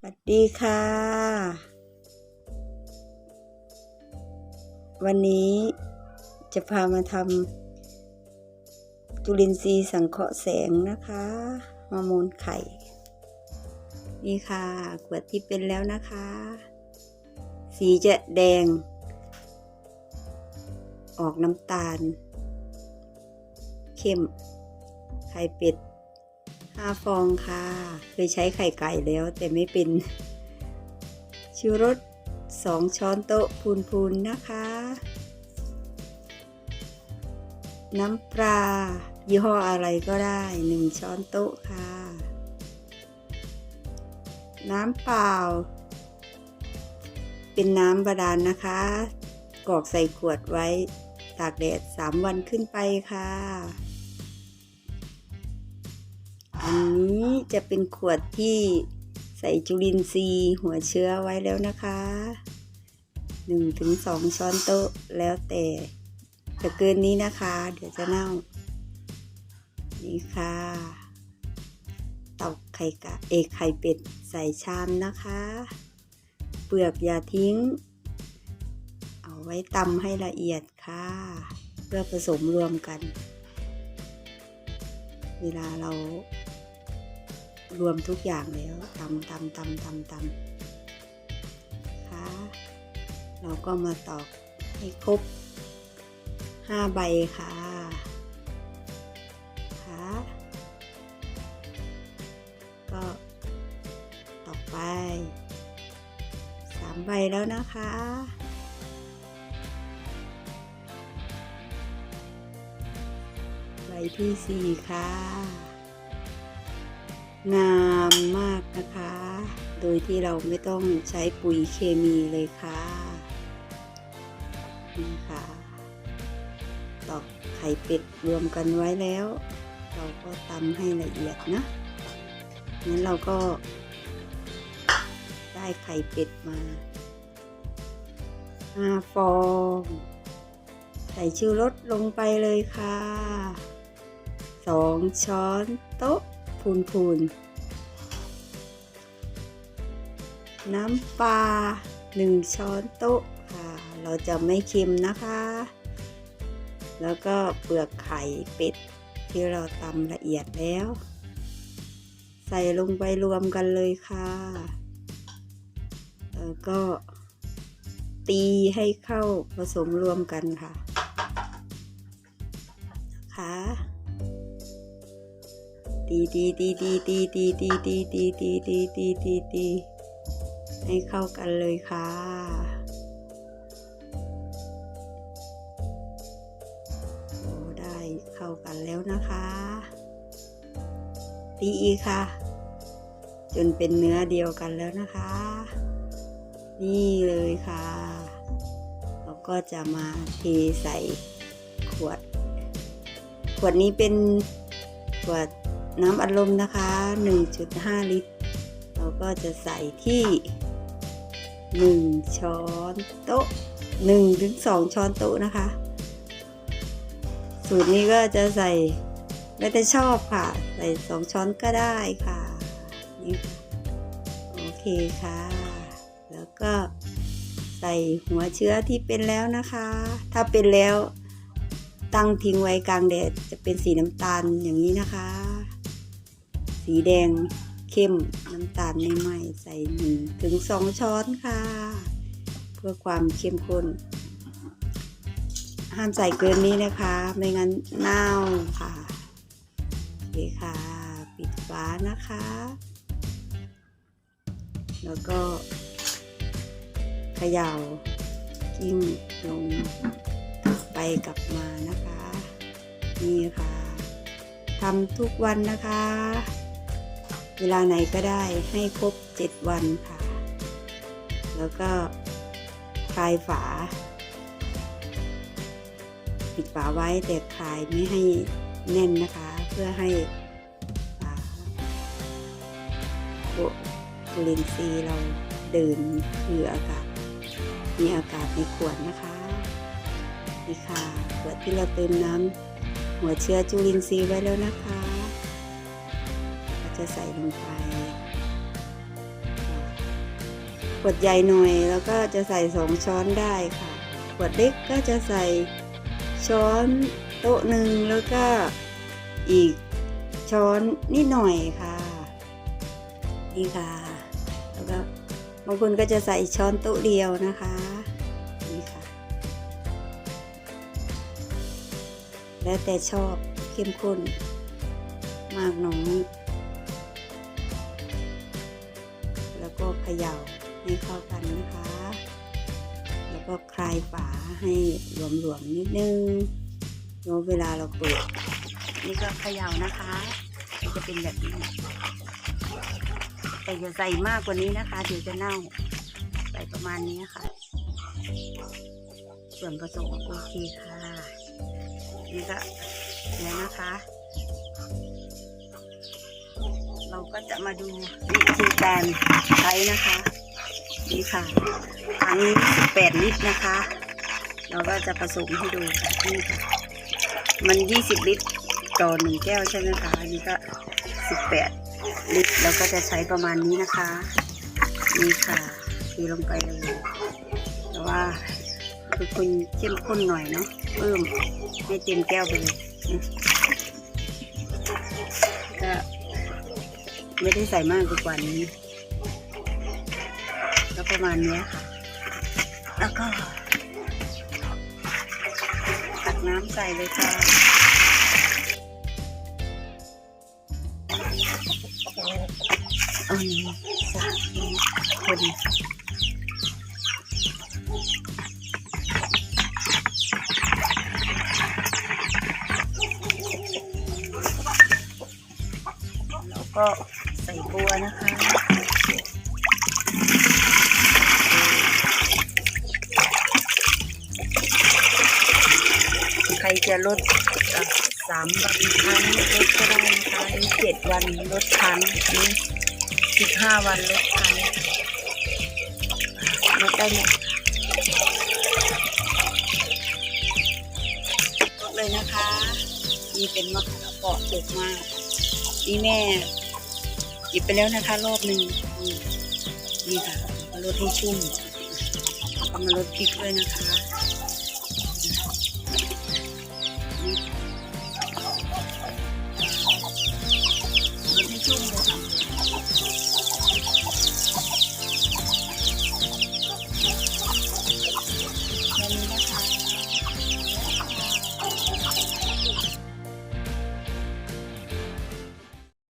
สวัสดีค่ะ วันนี้จะพามาทำจุลินทรีย์สังเคราะห์แสงนะคะฮอร์โมนไข่ นี่ค่ะขวดที่เป็นแล้วนะคะ สีจะแดง ออกน้ำตาล เข้ม ไข่เป็ด ห้าฟองค่ะ เคยใช้ไข่ไก่แล้วแต่ไม่เป็นชูรสสองช้อนโต๊ะพูนๆนะคะ น้ำปลายี่ห้ออะไรก็ได้หนึ่งช้อนโต๊ะค่ะ น้ำเปล่า เป็นน้ำบาดาลนะคะ กรอกใส่ขวดไว้ตากแดดสามวันขึ้นไปค่ะ อันนี้จะเป็นขวดที่ใส่จุลินทรีย์หัวเชื้อไว้แล้วนะคะ1-2ถึงช้อนโต๊ะแล้วแต่จะเกินนี้นะคะ เดี๋ยวจะเน่า นี่ค่ะตอกไข่กะเอกไข่เป็ดใส่ชามนะคะ เปลือกอย่าทิ้ง เอาไว้ตำให้ละเอียดค่ะ เพื่อผสมรวมกัน เวลาเรา รวมทุกอย่างแล้วตำตำตำตำตำค่ะเราก็มาตอกให้ครบห้าใบค่ะค่ะก็ตอกไปสามใบแล้วนะคะใบที่สี่ค่ะ งามมากนะคะ โดยที่เราไม่ต้องใช้ปุ๋ยเคมีเลยค่ะนี่ค่ะตอกไข่เป็ดรวมกันไว้แล้ว เราก็ตำให้ละเอียดนะงั้นเราก็ได้ไข่เป็ดมาห้าฟองใส่ชูรสลงไปเลยค่ะสองช้อนโต๊ะูนพูนน้ำปลาหนึ่งช้อนโต๊ะค่ะ เราจะไม่เค็มนะคะ แล้วก็เปลือกไข่เป็ดที่เราตำละเอียดแล้ว ใส่ลงไปรวมกันเลยค่ะ แล้วก็ตีให้เข้าผสมรวมกันค่ะนะคะ ตีตีตีตีตีตีตีตีตีตีตีตีตีตีให้เข้ากันเลยค่ะ โอ้ได้เข้ากันแล้วนะคะ ตีอีกค่ะ จนเป็นเนื้อเดียวกันแล้วนะคะ นี่เลยค่ะ เราก็จะมาเทใส่ขวด ขวดนี้เป็นขวด น้ำอัดลมนะคะ 1.5 ลิตร เราก็จะใส่ที่ 1 ช้อนโต๊ะ1ถึง2ช้อนโต๊ะนะคะ สูตรนี้ก็จะใส่แล้วแต่ชอบค่ะ ใส่ 2 ช้อนก็ได้ค่ะนี่ค่ะโอเคค่ะ แล้วก็ใส่หัวเชื้อที่เป็นแล้วนะคะ ถ้าเป็นแล้วตั้งทิ้งไว้กลางแดดจะเป็นสีน้ำตาลอย่างนี้นะคะ สีแดงเข้มน้ำตาลไม่ไหมใส่หนึ่งถึงสองช้อนค่ะ เพื่อความเข้มข้น ห้ามใส่เกินนี้นะคะ ไม่งั้นเน่าค่ะโอเคค่ะ ปิดฝานะคะ แล้วก็เขย่ากิ้งลงไปกลับมานะคะ นี่ค่ะทำทุกวันนะคะ เวลาไหนก็ได้ให้ครบ 7 วันค่ะ แล้วก็คลายฝา ปิดฝาไว้แต่คลายไม่ให้แน่นนะคะ เพื่อให้จุลินทรีย์เราเดินคืออากาศ มีอากาศในขวดนะคะนี่ค่ะขวดที่เราเติมน้ำหัวเชื้อจุลินทรีย์ไว้แล้วนะคะ จะใส่ลงไปขวดใหญ่หน่อยแล้วก็จะใส่สองช้อนได้ค่ะขวดเล็กก็จะใส่ช้อนโต๊ะหนึ่งแล้วก็อีกช้อนนิดหน่อยค่ะ นี่ค่ะแล้วก็บางคนก็จะใส่ช้อนโต๊ะเดียวนะคะนี่ค่ะ แล้วแต่ชอบเข้มข้นมากน้อย เขย่าให้เข้ากันนะคะ แล้วก็คลายฝาให้หลวมๆนิดนึงแล้วเวลาเราเปิดนี่ก็เขย่านะคะมันจะเป็นแบบนี้ แต่อย่าใส่มากกว่านี้นะคะ เดี๋ยวจะเน่า ใส่ประมาณนี้ค่ะ ส่วนผสมโอเคค่ะ นี่ก็แล้วนะคะ เราก็จะมาดูวิธีการใช้นะคะนี่ค่ะถังนี้18ลิตรนะคะ เราก็จะผสมให้ดูค่ะนี่ค่ะมัน 20 ลิตรต่อหนึ่งแก้วใช่ไหมคะอันนี้ก็ 18 ลิตรเราก็จะใช้ประมาณนี้นะคะนี่ค่ะเทลงไปเลยแต่ว่าคือคุณเข้มข้นหน่อยเนาะเพิ่มให้เต็มแก้วไปเลย ไม่ได้ใส่มากกว่านี้ก็ประมาณนี้ค่ะ แล้วก็ ตักน้ำใส่เลยค่ะอันนี้สักคนแล้วก็ ใส่บัวนะคะ ใครจะลดสามวันครั้งลดก็ได้นะคะเจ็ดวันลดครั้งหรือสิบห้าวันลดครั้งลดได้หมดลดเลยนะคะ นี่เป็นมะขามเปาะปลูกมากนี่แม่ หยิบไปแล้วนะคะ รอบหนึ่งนี่ค่ะมาลดให้ชุ่มเอามาลดพริกด้วยนะคะ